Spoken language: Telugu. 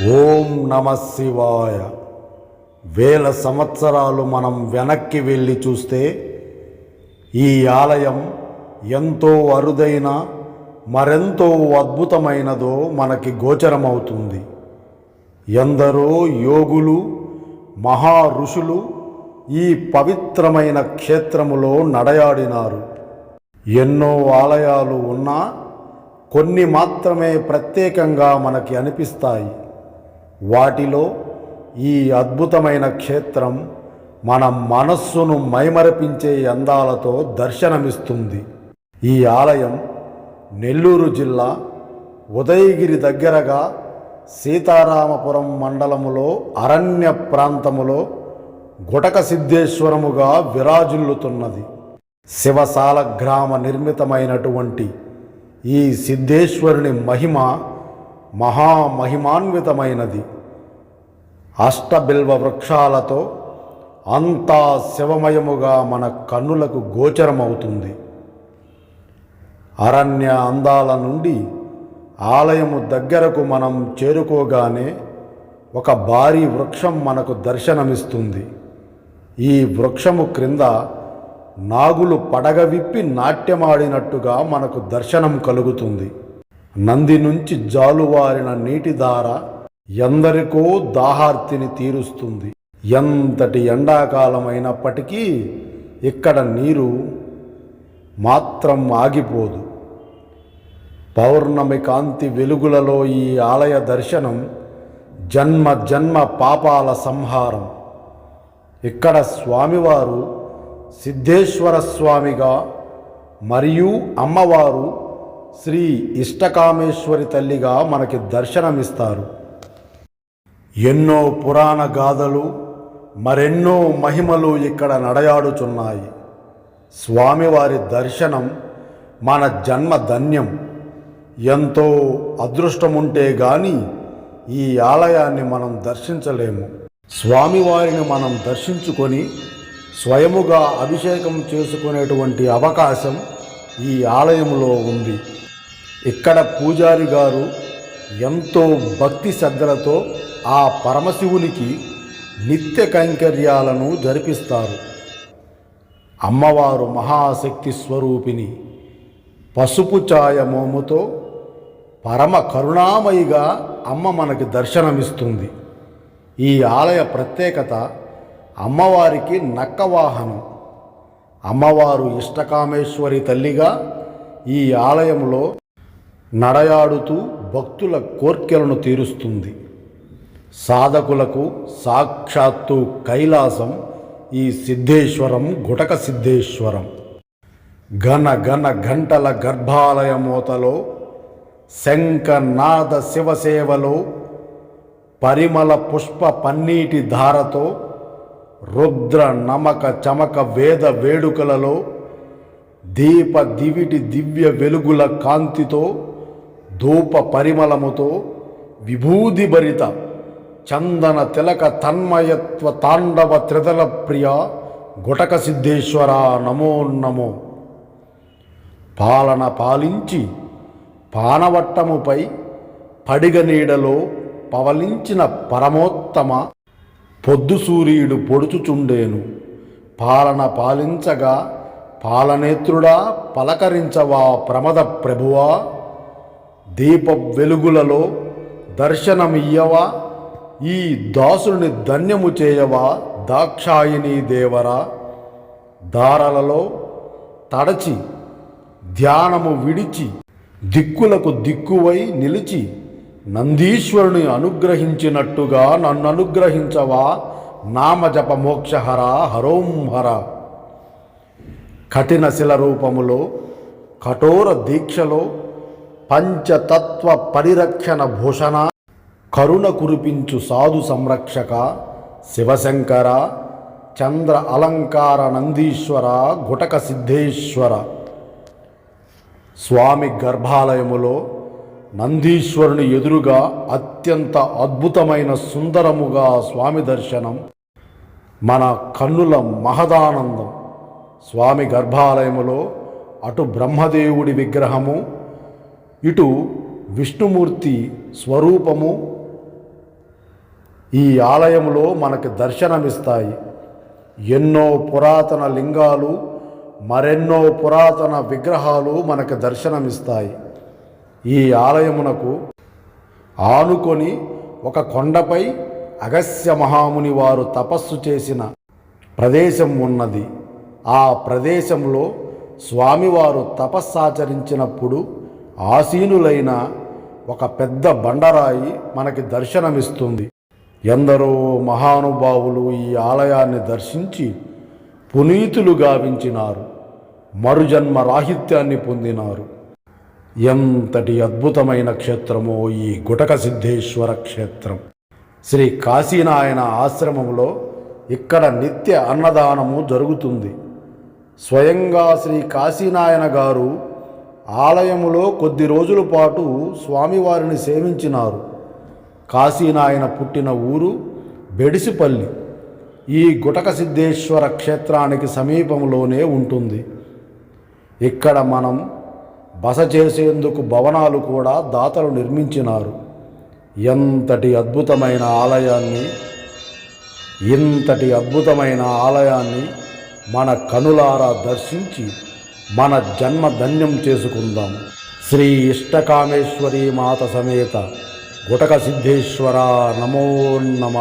Om Namah Shivaya. వేల సంవత్సరాలు మనం వెనక్కి వెళ్ళి చూస్తే ఈ ఆలయం ఎంతో అరుదైన మరెంతో అద్భుతమైనదో మనకి గోచరమవుతుంది. ఎందరో యోగులు మహా ఋషులు ఈ పవిత్రమైన క్షేత్రములో నడయాడినారు. ఎన్నో ఆలయాలు ఉన్నా కొన్ని మాత్రమే ప్రత్యేకంగా మనకి అనిపిస్తాయి. వాటిలో ఈ అద్భుతమైన క్షేత్రం మన మనస్సును మైమరపించే అందాలతో దర్శనమిస్తుంది. ఈ ఆలయం నెల్లూరు జిల్లా ఉదయగిరి దగ్గరగా సీతారామపురం మండలములో అరణ్య ప్రాంతములో గుటక సిద్ధేశ్వరముగా విరాజిల్లుతున్నది. శివసాల గ్రామ నిర్మితమైనటువంటి ఈ సిద్ధేశ్వరుని మహిమ మహామహిమాన్వితమైనది. అష్టబిల్వ వృక్షాలతో అంతా శివమయముగా మన కన్నులకు గోచరమవుతుంది. అరణ్య అందాల నుండి ఆలయము దగ్గరకు మనం చేరుకోగానే ఒక భారీ వృక్షం మనకు దర్శనమిస్తుంది. ఈ వృక్షము క్రింద నాగులు పడగ విప్పి నాట్యమాడినట్టుగా మనకు దర్శనం కలుగుతుంది. నంది నుంచి జాలువారిన నీటిధార ఎందరికో దాహార్తిని తీరుస్తుంది. ఎంతటి ఎండాకాలం అయినప్పటికీ ఇక్కడ నీరు మాత్రం ఆగిపోదు. పౌర్ణమి కాంతి వెలుగులలో ఈ ఆలయ దర్శనం జన్మ జన్మ పాపాల సంహారం. ఇక్కడ స్వామివారు సిద్ధేశ్వర స్వామిగా మరియు అమ్మవారు శ్రీ ఇష్టకామేశ్వరి తల్లిగా మనకి దర్శనమిస్తారు. ఎన్నో పురాణ గాథలు మరెన్నో మహిమలు ఇక్కడ నడయాడుచున్నాయి. స్వామివారి దర్శనం మన జన్మ ధన్యం. ఎంతో అదృష్టముంటే గాని ఈ ఆలయాన్ని మనం దర్శించలేము. స్వామివారిని మనం దర్శించుకొని స్వయముగా అభిషేకం చేసుకునేటువంటి అవకాశం ఈ ఆలయంలో ఉంది. ఇక్కడ పూజారి గారు ఎంతో భక్తి శ్రద్ధలతో ఆ పరమశివునికి నిత్య కైంకర్యాలను జరిపిస్తారు. అమ్మవారు మహాశక్తి స్వరూపిణి పసుపు ఛాయ మోముతో పరమ కరుణామయిగా అమ్మ మనకి దర్శనమిస్తుంది. ఈ ఆలయ ప్రత్యేకత అమ్మవారికి నక్క వాహనం అమ్మవారు ఇష్టకామేశ్వరి తల్లిగా ఈ ఆలయంలో నడయాడుతూ భక్తుల కోర్కెలను తీరుస్తుంది. సాధకులకు సాక్షాత్తు కైలాసం ఈ సిద్ధేశ్వరం గుటక సిద్ధేశ్వరం. ఘన ఘన గంటల గర్భాలయమూతలో శంకనాద శంఖనాద శివసేవలో పరిమళ పుష్ప పన్నీటి ధారతో రుద్ర నమక చమక వేద వేడుకలలో దీప దివిటి దివ్య వెలుగుల కాంతితో ధూప పరిమళముతో విభూదిభరిత చందన తిలక తన్మయత్వ తాండవ త్రిదల ప్రియ గుటక సిద్ధేశ్వర నమో నమో. పాలన పాలించి పానవట్టముపై పడిగ నీడలో పవలించిన పరమోత్తమ పొద్దు సూర్యుడు పొడుచుచుండేను. పాలన పాలించగా పాలనేత్రుడా పలకరించవా ప్రమద ప్రభువా. దీప వెలుగులలో దర్శనమియ్యవా ఈ దాసుని ధన్యము చేయవా దాక్షాయిని దేవరా? దారలలో తడచి ధ్యానము విడిచి దిక్కులకు దిక్కువై నిలిచి నందీశ్వరుని అనుగ్రహించినట్టుగా నన్ను అనుగ్రహించవా? నామజప మోక్షహర హరోం హర. కఠిన శిల రూపములో కఠోర దీక్షలో పంచతత్వ పరిరక్షణ భూషణ కరుణ కురిపించు సాధు సంరక్షక శివశంకర చంద్ర అలంకార నందీశ్వర గుటక సిద్ధేశ్వర. స్వామి గర్భాలయములో నందీశ్వరుని ఎదురుగా అత్యంత అద్భుతమైన సుందరముగా స్వామి దర్శనం. మన కన్నుల మహదానందం. స్వామి గర్భాలయములో అటు బ్రహ్మదేవుడి విగ్రహము ఇటు విష్ణుమూర్తి స్వరూపము ఈ ఆలయంలో మనకు దర్శనమిస్తాయి. ఎన్నో పురాతన లింగాలు మరెన్నో పురాతన విగ్రహాలు మనకు దర్శనమిస్తాయి. ఈ ఆలయమునకు ఆనుకొని ఒక కొండపై అగస్య మహాముని వారు తపస్సు చేసిన ప్రదేశం ఉన్నది. ఆ ప్రదేశంలో స్వామివారు తపస్సాచరించినప్పుడు ఆసీనులైన ఒక పెద్ద బండరాయి మనకి దర్శనమిస్తుంది. ఎందరో మహానుభావులు ఈ ఆలయాన్ని దర్శించి పునీతులు గావించినారు మరుజన్మ రాహిత్యాన్ని పొందినారు. ఎంతటి అద్భుతమైన క్షేత్రమో ఈ గుటక సిద్ధేశ్వర క్షేత్రం. శ్రీ కాశీనాయన ఆశ్రమంలో ఇక్కడ నిత్య అన్నదానము జరుగుతుంది. స్వయంగా శ్రీ కాశీనాయన గారు ఆలయములో కొద్ది రోజుల పాటు స్వామివారిని సేవించినారు. కాశీనాయన పుట్టిన ఊరు బెడిసిపల్లి. ఈ గుటక సిద్ధేశ్వర క్షేత్రానికి సమీపంలోనే ఉంటుంది. ఇక్కడ మనం బస చేసేందుకు భవనాలు కూడా దాతలు నిర్మించినారు. ఎంతటి అద్భుతమైన ఆలయాన్ని ఇంతటి అద్భుతమైన ఆలయాన్ని మన కనులారా దర్శించి మన జన్మ ధన్యం చేసుకుందాం. శ్రీ ఇష్టకామేశ్వరీ మాత సమేత గుటక సిద్ధేశ్వర నమో నమ.